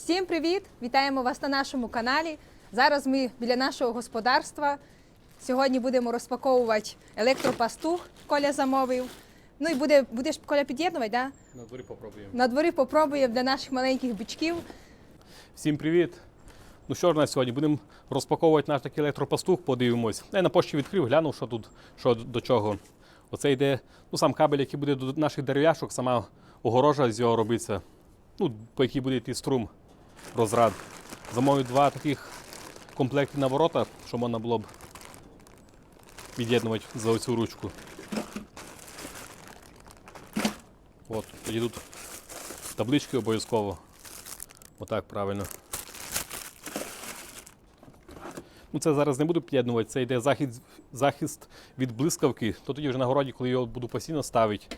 Всім привіт! Вітаємо вас на нашому каналі. Зараз ми біля нашого господарства. Сьогодні будемо розпаковувати електропастух, Коля замовив. Ну і буде, будеш Коля під'єднувати, да? На дворі попробуємо. На дворі попробуємо для наших маленьких бичків. Всім привіт! Ну що ж на сьогодні? Будемо розпаковувати наш такий електропастух, подивимось. Я на пошті відкрив, глянув, що тут, що до чого. Оце йде ну, сам кабель, який буде до наших дерев'яшок, сама огорожа з його робиться, ну, по якій буде йти струм, розрад. Замовив два таких комплекти на ворота, щоб можна було б від'єднувати за оцю ручку. От, тоді тут таблички обов'язково. Отак правильно. Ну, це зараз не буду під'єднувати, це йде захист, захист від блискавки, то тоді вже на городі, коли його буду постійно ставити,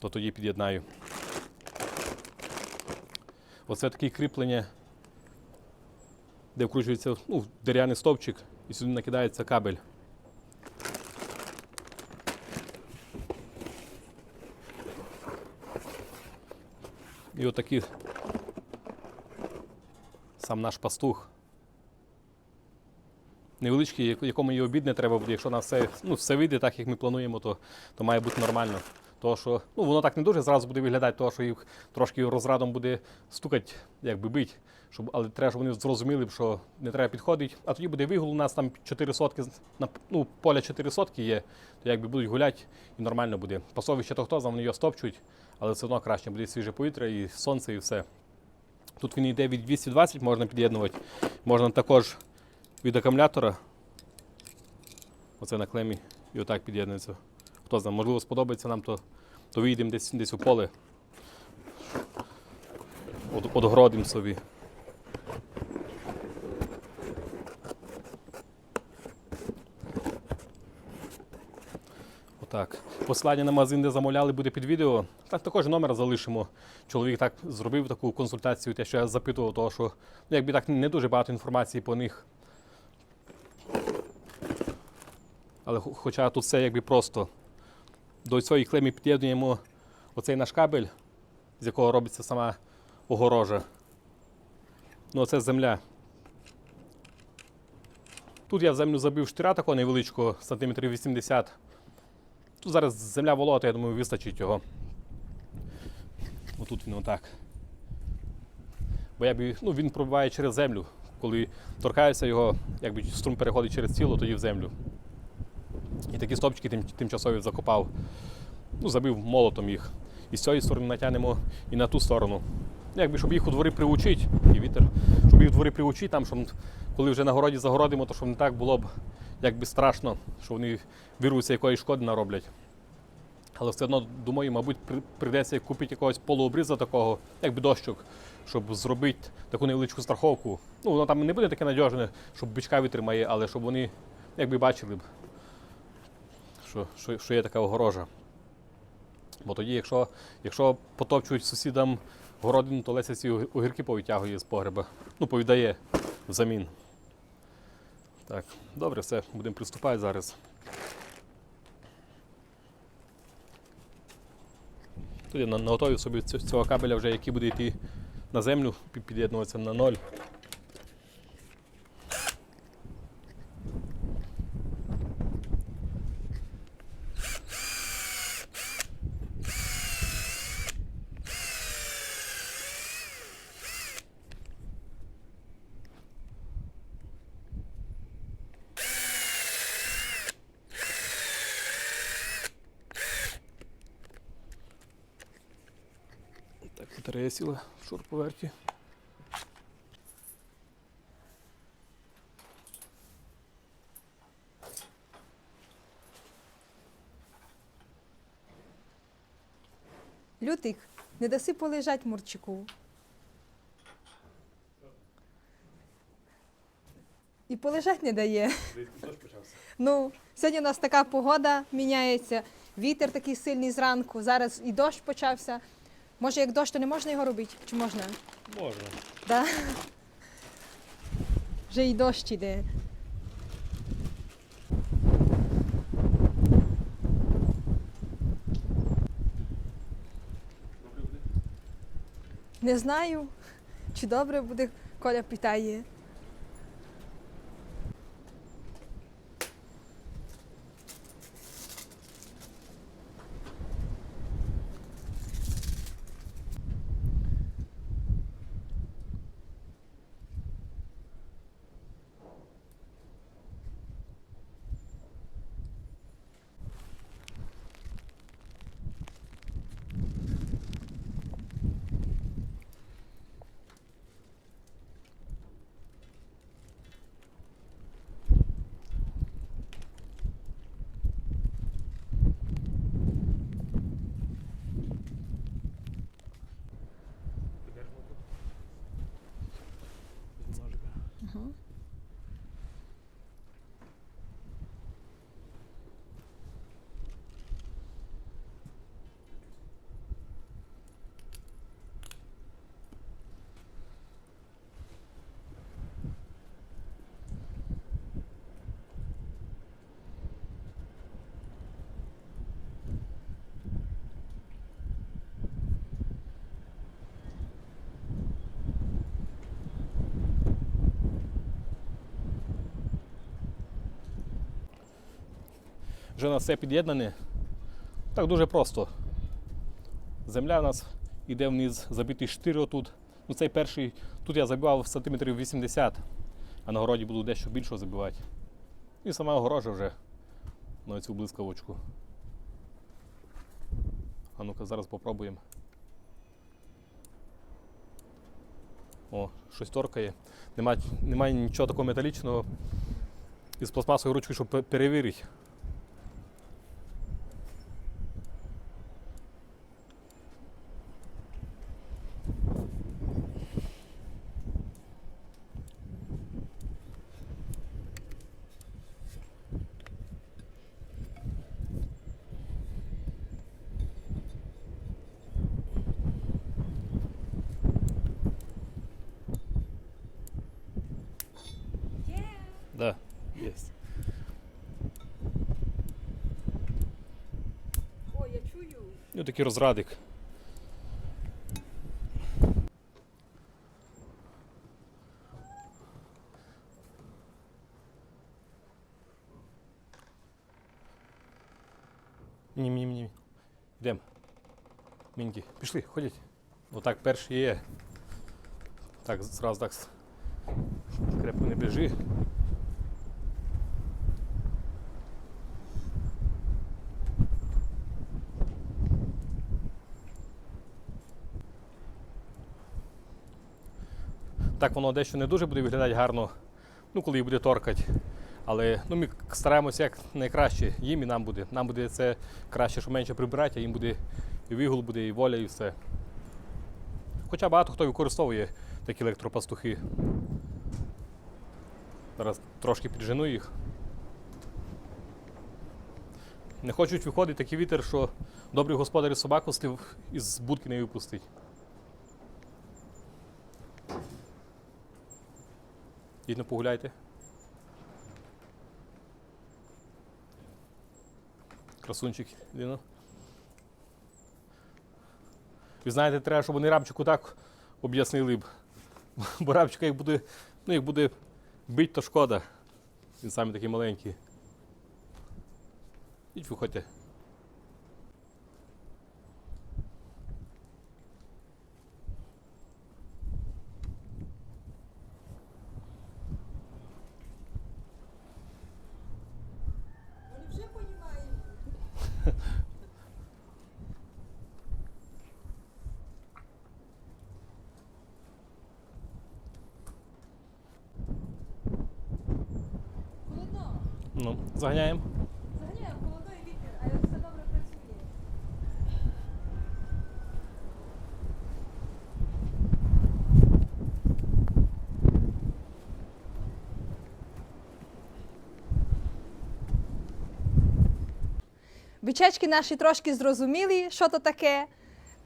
то тоді під'єднаю. Оце таке кріплення, де вкручується ну, дерев'яний стовпчик і сюди накидається кабель. І отакий сам наш пастух. Невеличкий, як- якому і обід не треба буде. Якщо на все, ну, все вийде так, як ми плануємо, то, то має бути нормально. Тому що ну, воно так не дуже зразу буде виглядати, тому що їх трошки розрадом буде стукати, якби бить. Щоб, але треба, щоб вони зрозуміли, що не треба підходити. А тоді буде вигул, у нас там 4 сотки, ну, поля 4 сотки є, то якби будуть гуляти і нормально буде. Пасовище то хто знає, вони його стопчуть, але все одно краще буде свіже повітря і сонце, і все. Тут він йде від 220, можна під'єднувати. Можна також від акумулятора. Оце на клемі і отак під'єднується. Хто знає, можливо, сподобається нам, то, то вийдемо десь, десь у поле. От, одгородимо собі. Отак. Посилання на магазин, де замовляли, буде під відео. Так також номер залишимо. Чоловік так зробив таку консультацію, те, що я запитував, того, що ну, якби так не дуже багато інформації по них. Але хоча тут все якби просто. До цієї клемі під'єднуємо оцей наш кабель, з якого робиться сама огорожа. Ну, це земля. Тут я в землю забив штира такого невеличкого, сантиметрів 80. Тут зараз земля волога, то я думаю, вистачить його. Отут він отак. Бо якби, ну, він пробиває через землю. Коли торкається його, якби струм переходить через тіло, тоді в землю. І такі стопчики тим, тимчасові закопав. Ну, забив молотом їх. І з цієї сторони натягнемо і на ту сторону. Ну, Якби, щоб їх у дворі приучити, і вітер, щоб їх у дворі приучити, там, щоб коли вже на городі загородимо, то щоб не так було б якби страшно, що вони вирвуться якоїсь шкоди нароблять. Але все одно, думаю, мабуть, при- прийдеться купити якогось полуобріза такого, якби дощок, щоб зробити таку невеличку страховку. Ну, воно там не буде таке надіжне, щоб бичка витримає, але щоб вони якби бачили б, що, що, що є така огорожа. Бо тоді, якщо, якщо потопчують сусідам городину, то Леся ці огірки повитягує з погреба. Ну, повідає взамін. Так, добре, все, будемо приступати зараз. Тут я наготовив собі цього кабеля, вже, який буде йти на землю, під'єднуватися на ноль. Так, батарея сіла в шуруповерті. Лютик, не даси полежать Мурчику. І полежать не дає. Ну, сьогодні у нас така погода міняється, вітер такий сильний зранку, зараз і дощ почався. Може, як дощ, то не можна його робити? Чи можна? Можна. Да? Вже і дощ іде. Не знаю. чи добре буде, Коля питає. Вже у нас все під'єднане. Так дуже просто. Земля у нас йде вниз, забитий штир отут. Ну, цей перший, тут я забивав сантиметрів 80, а на городі буду дещо більше забивати. І сама огорожа вже на цю блискавочку. А ну-ка зараз попробуємо. О, щось торкає. Нема, немає нічого такого металічного із пластмасовою ручкою, щоб перевірити. Да, есть. О, я чую. Ну, такий розрадик. Ні, ні, ні. Йдемо. Міньки, пішли, ходіть. Отак перший є. Так, зразу так. Крепко не біжи. Так воно дещо не дуже буде виглядати гарно, ну коли її буде торкати. Але ну, ми стараємося як найкраще. Їм і нам буде. Нам буде це краще, що менше прибирати, а їм буде і вигул буде, і воля, і все. Хоча багато хто використовує такі електропастухи. Зараз трошки піджену їх. Не хочуть виходити такий вітер, що добрий господар собаку слів із будки не випустить. Ідно погуляйте. Красунчик, Ліно. Ви знаєте, треба, щоб вони рабчику так об'яснили б. Бо рабчика як буде, ну, як буде бить, то шкода. Він саме такий маленький. Ідь виходьте. Вони вже розуміють. Холодно. Ну, заганяємо. Заганяємо холодний вітер, але все добре працює. Бичечки наші трошки зрозуміли, що то таке.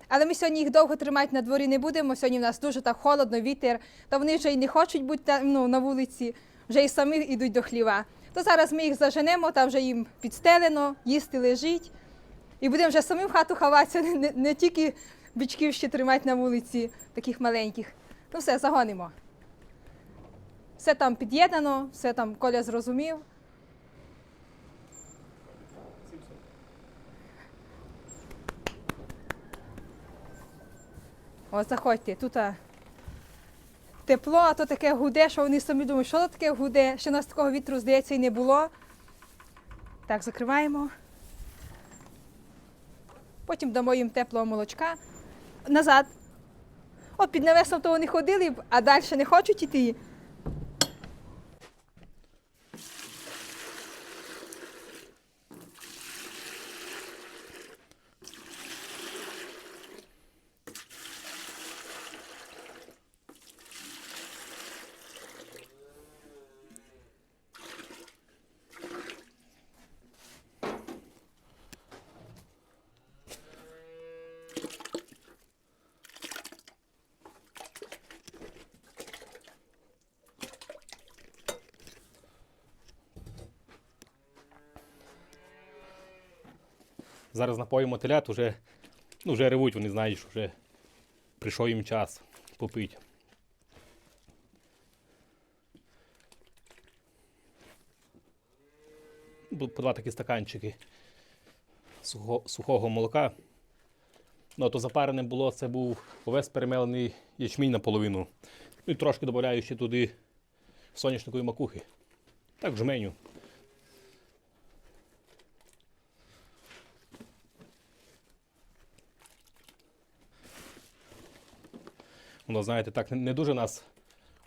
Але ми сьогодні їх довго тримати на дворі не будемо. Сьогодні в нас дуже так холодно, вітер, та вони вже й не хочуть бути там, ну, на вулиці, вже й самі йдуть до хліва. То зараз ми їх заженемо, там вже їм підстелено, їсти лежить. І будемо вже самим в хату ховатися, не, не тільки бичків ще тримати на вулиці, таких маленьких. Ну все, загонимо. Все там під'єднано, все там Коля зрозумів. О, заходьте, тут тепло, а то таке гуде, що вони самі думають, що то таке гуде. Ще нас такого вітру, здається, і не було. Так, закриваємо. Потім дамо їм теплого молочка. Назад. О, під навесом то вони ходили, а далі не хочуть іти. Зараз напоїмо телят, вже, ну, вже ревуть, вони знають, що вже прийшов їм час попити. По два такі стаканчики сухо, сухого молока. Ну, а то запарене було, це був овес перемелений ячмінь наполовину. Ну і трошки додаю ще туди соняшникової макухи. Так, жменю. Воно, знаєте, так не- дуже нас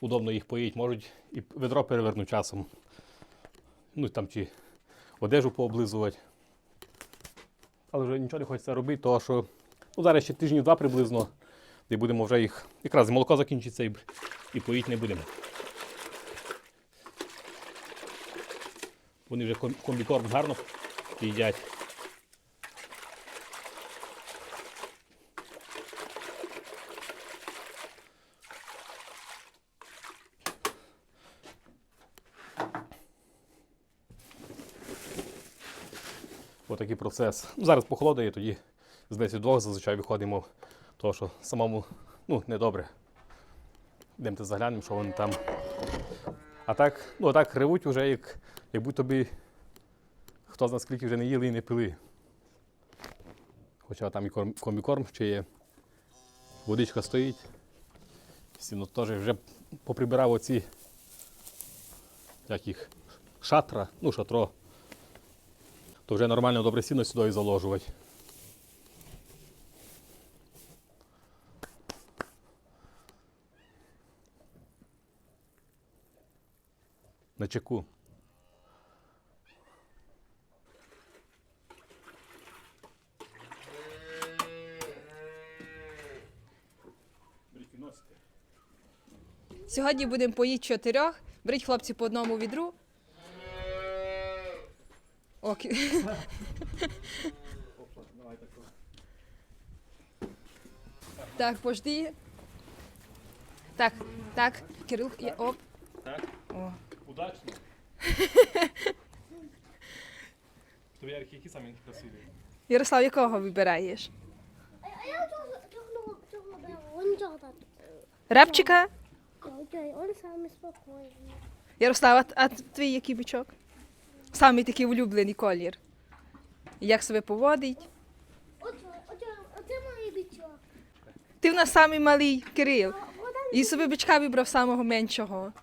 удобно їх поїть, можуть і ведро перевернути часом. Ну там чи одежу пооблизувати. Але вже нічого не хочеться робити, тому що ну, зараз ще тижнів два приблизно, і будемо вже їх. Якраз молоко закінчиться і, і поїти не будемо. Вони вже комбікорм гарно їдять. Отакий процес. Ну, Зараз похолодає, тоді з 10 двох зазвичай виходимо, тому що самому ну, недобре. Йдемте заглянемо, що вони там. А так, ну, а так ревуть вже, як, як будь тобі хто знає скільки вже не їли і не пили. Хоча там і корм, комбікорм ще є. Водичка стоїть. Сіно теж вже поприбирав оці як їх, шатра, ну шатро то вже нормально добре сіно сюди заложувати. На чеку. Сьогодні будемо поїти чотирьох. Беріть хлопці по одному відру. О, кі- Так, пожди. Так, так, Кирил, є- оп. Так, О. удачно. Тобі Ярик, які самі красиві? Ярослав, якого вибираєш? А я цього, цього, цього брав, він цього так. Репчика? Окей, він саме спокійний. Ярослав, а, а твій який бичок? Самий такий улюблений колір. Як себе поводить? Оце, мій бичок. Ти в нас самий малий Кирил. І собі бичка вибрав самого меншого.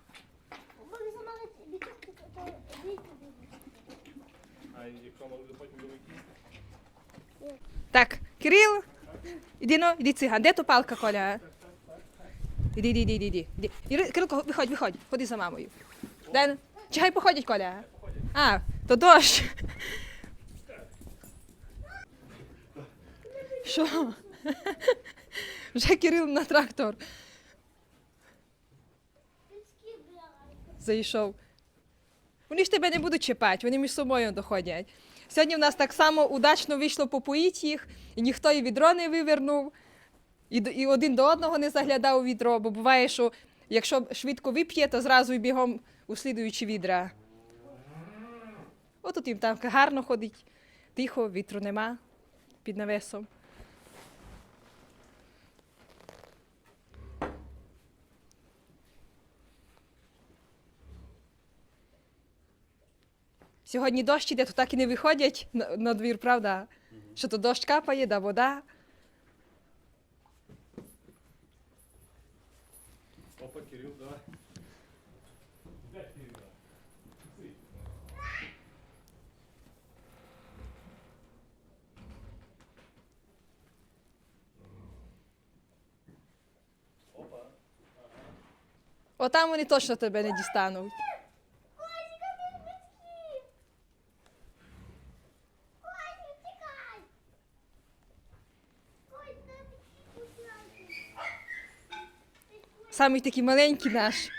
Так, Кирил, іди ну, іди циган. Де то палка, Коля? Іди, іди, іди, іди, Кирилко, виходь, виходь, ходи за мамою. Дай, ну. чи хай походять, Коля? А, то дощ. Що? Вже Кирил на трактор зайшов. Вони ж тебе не будуть чіпати, вони між собою доходять. Сьогодні в нас так само удачно вийшло попоїть їх, і ніхто і відро не вивернув, і, і один до одного не заглядав у відро, бо буває, що якщо швидко вип'є, то зразу і бігом у слідуючі відра. Отут їм там гарно ходить, тихо, вітру нема під навесом. Сьогодні дощ іде, то так і не виходять на, на двір, правда? Що то дощ капає, да вода. Отам вони точно тебе не дістануть. Самий такий маленький наш.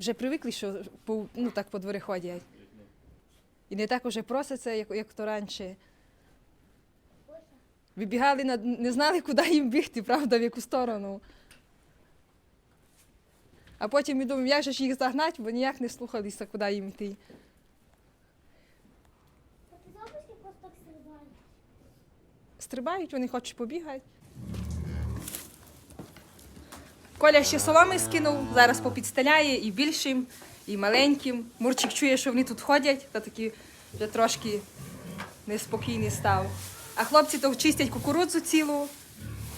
Вже привикли, що по, ну, так по дворі ходять. І не так уже просяться, як, як то раніше. Вибігали, на, не знали, куди їм бігти, правда, в яку сторону. А потім ми думаємо, як же ж їх загнати, бо ніяк не слухалися, куди їм йти. Стрибають, вони хочуть побігати. Коля ще соломи скинув, зараз попідстеляє і більшим, і маленьким. Мурчик чує, що вони тут ходять, та такий вже трошки неспокійний став. А хлопці то чистять кукурудзу цілу.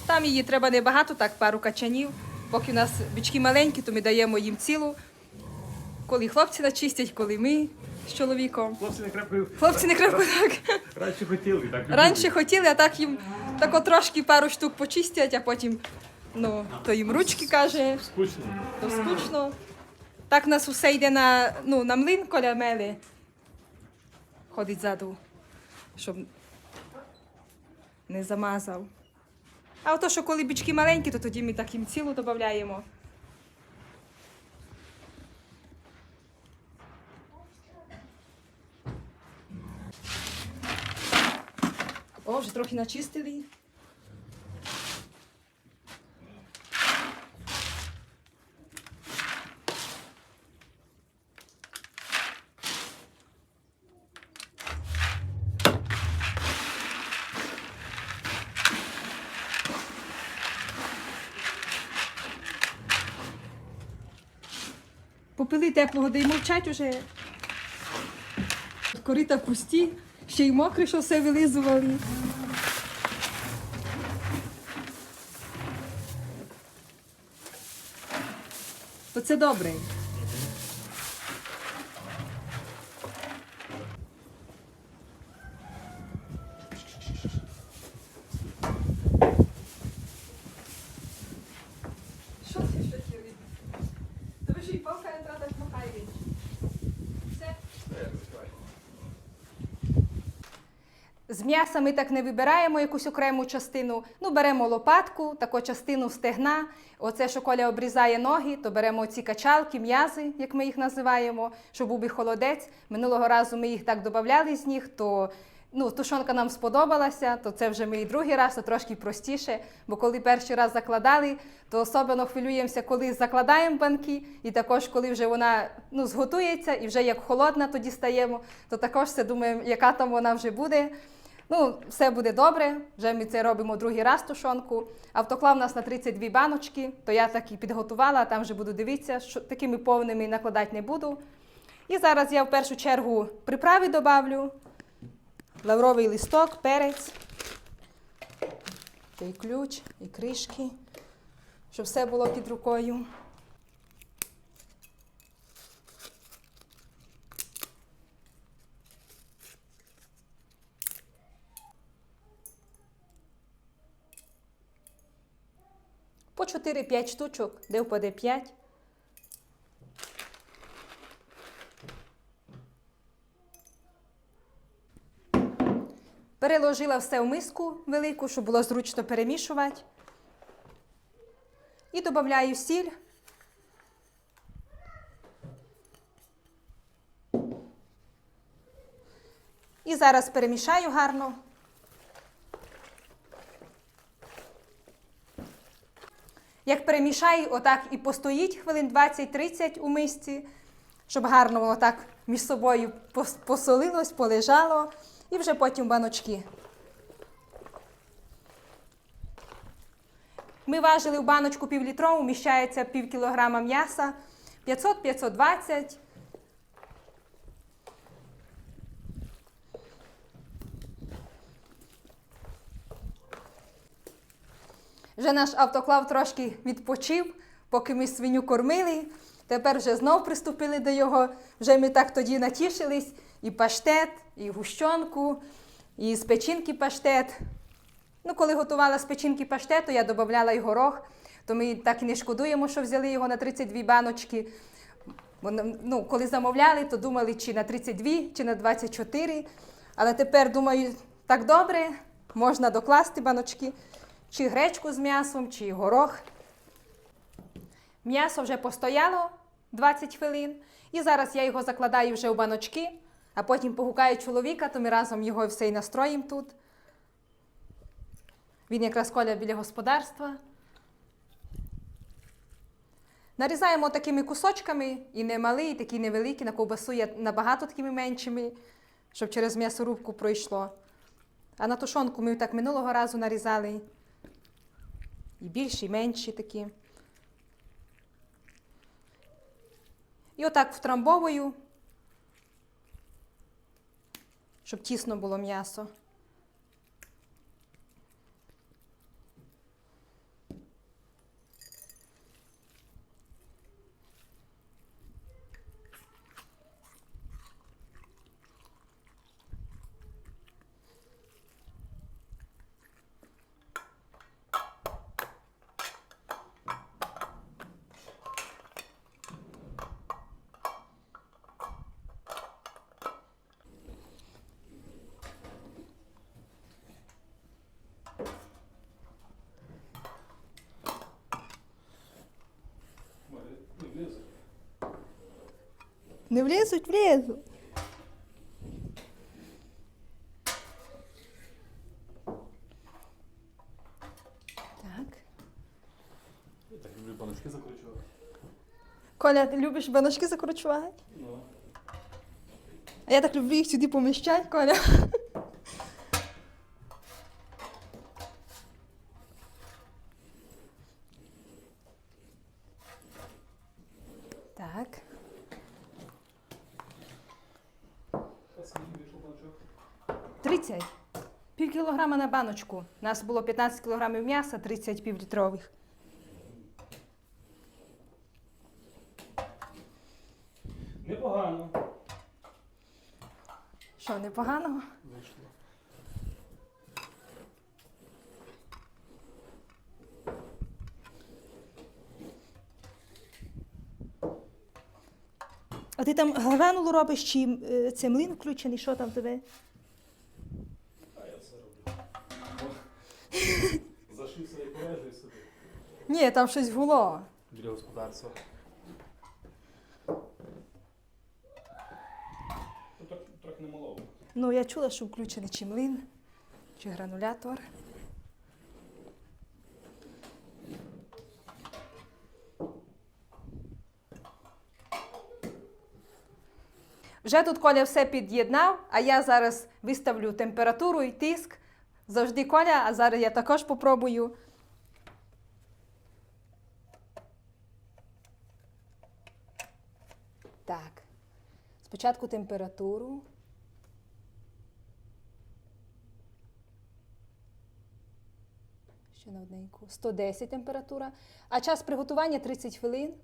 Там її треба небагато, так пару качанів. Поки у нас бички маленькі, то ми даємо їм цілу. Коли хлопці начистять, коли ми з чоловіком. Хлопці не крепко Хлопці не крепко так. раніше хотіли, так Раніше хотіли, а так їм тако трошки пару штук почистять, а потім ну, то їм ручки каже, скучно. то скучно. Так в нас усе йде на, ну, на млин коля мели. Ходить ззаду, щоб не замазав. А ото, що коли бічки маленькі, то тоді ми так їм цілу додаємо. О, вже трохи начистили. Попили теплого, да й мовчать уже. Корита пусті, ще й мокре, що все вилизували. То це добре. Що ти ще хотіли? Тобі ж і палка не треба махає. Все. З м'яса ми так не вибираємо якусь окрему частину. Ну, беремо лопатку, таку частину стегна. Оце, що Коля обрізає ноги, то беремо ці качалки, м'язи, як ми їх називаємо, щоб був і холодець. Минулого разу ми їх так додавали з них, то ну, тушонка нам сподобалася, то це вже ми і другий раз, то трошки простіше. Бо коли перший раз закладали, то особливо хвилюємося, коли закладаємо банки, і також коли вже вона ну, зготується, і вже як холодна тоді стаємо, то також все думаємо, яка там вона вже буде. Ну, все буде добре. Вже ми це робимо другий раз тушонку. Автоклав у нас на 32 баночки, то я так і підготувала, там вже буду дивитися, що такими повними накладати не буду. І зараз я в першу чергу приправи добавлю. Лавровий листок, перець, і ключ, і кришки, щоб все було під рукою. 4-5 штучок, де впаде 5. Переложила все в миску велику, щоб було зручно перемішувати. І додаю сіль. І зараз перемішаю гарно. Як перемішаю, отак і постоїть хвилин 20-30 у мисці, щоб гарно воно так між собою посолилось, полежало, і вже потім баночки. Ми важили в баночку півлітрову, вміщається пів кілограма м'яса, 500-520. Вже наш автоклав трошки відпочив, поки ми свиню кормили. Тепер вже знов приступили до його. Вже ми так тоді натішились. І паштет, і гущонку, і з печінки паштет. Ну, коли готувала з печінки паштету, я додавала й горох, то ми так і не шкодуємо, що взяли його на 32 баночки. Ну, коли замовляли, то думали, чи на 32, чи на 24. Але тепер думаю, так добре, можна докласти баночки, чи гречку з м'ясом, чи горох. М'ясо вже постояло 20 хвилин, і зараз я його закладаю вже в баночки, а потім погукаю чоловіка, то ми разом його все і настроїмо тут. Він якраз коля біля господарства. Нарізаємо такими кусочками, і не малі, і такі невеликі, на ковбасу є набагато такими меншими, щоб через м'ясорубку пройшло. А на тушонку ми так минулого разу нарізали. І більші, і менші такі. І отак втрамбовую, щоб тісно було м'ясо. Не влізуть, влізу. Так. Я так люблю баночки закручувати. Коля, ти любиш баночки закручувати? Ну. А я так люблю їх сюди поміщати, Коля. Так. А скільки вийшло баночок? 30. Пів кілограма на баночку. У нас було 15 кілограмів м'яса, 30 півлітрових. Непогано. Що, непогано? Вийшло. А ти там гранулу робиш чи е, це млин включений? Що там тебе? Зашив собі полежу і собі. Ні, там щось гуло. Біля господарства. Ну, трохи, трохи немалово. Ну, я чула, що включений чи млин, чи гранулятор. Вже тут Коля все під'єднав, а я зараз виставлю температуру і тиск. Завжди Коля, а зараз я також попробую. Так. Спочатку температуру. Ще на одненьку. 110 температура. А час приготування 30 хвилин.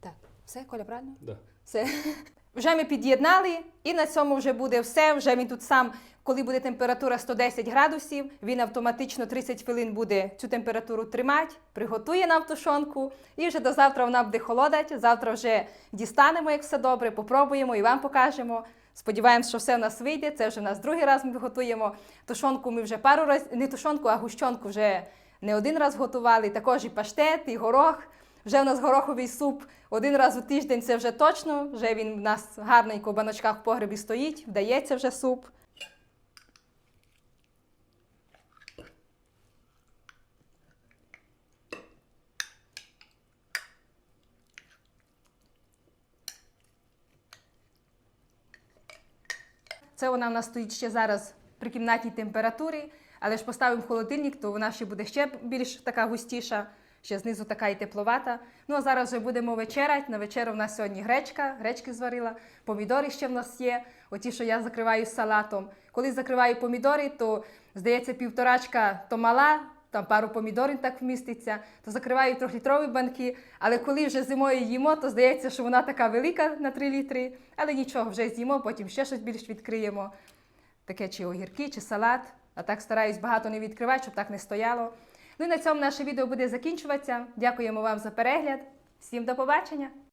Так, все, Коля, правильно? Да. Все. Вже ми під'єднали, і на цьому вже буде все. Вже він тут сам, коли буде температура 110 градусів, він автоматично 30 хвилин буде цю температуру тримати, приготує нам тушонку, і вже до завтра вона буде холодать. Завтра вже дістанемо, як все добре, попробуємо і вам покажемо. Сподіваємось, що все в нас вийде. Це вже в нас другий раз ми готуємо. Тушонку ми вже пару разів, не тушонку, а гущонку вже не один раз готували. Також і паштет, і горох. Вже у нас гороховий суп один раз у тиждень, це вже точно. Вже він у нас гарненько в баночках в погребі стоїть, вдається вже суп. Це вона в нас стоїть ще зараз при кімнатній температурі, але ж поставимо в холодильник, то вона ще буде ще більш така густіша, ще знизу така і тепловата. Ну а зараз вже будемо вечеряти. На вечерю в нас сьогодні гречка, гречки зварила, помідори ще в нас є. Оті, що я закриваю салатом. Коли закриваю помідори, то здається, півторачка то мала, там пару помідорів так вміститься, то закриваю трьохлітрові банки. Але коли вже зимою їмо, то здається, що вона така велика на 3 літри. Але нічого, вже з'їмо, потім ще щось більш відкриємо. Таке чи огірки, чи салат. А так стараюсь багато не відкривати, щоб так не стояло. Ну і на цьому наше відео буде закінчуватися. Дякуємо вам за перегляд. Всім до побачення!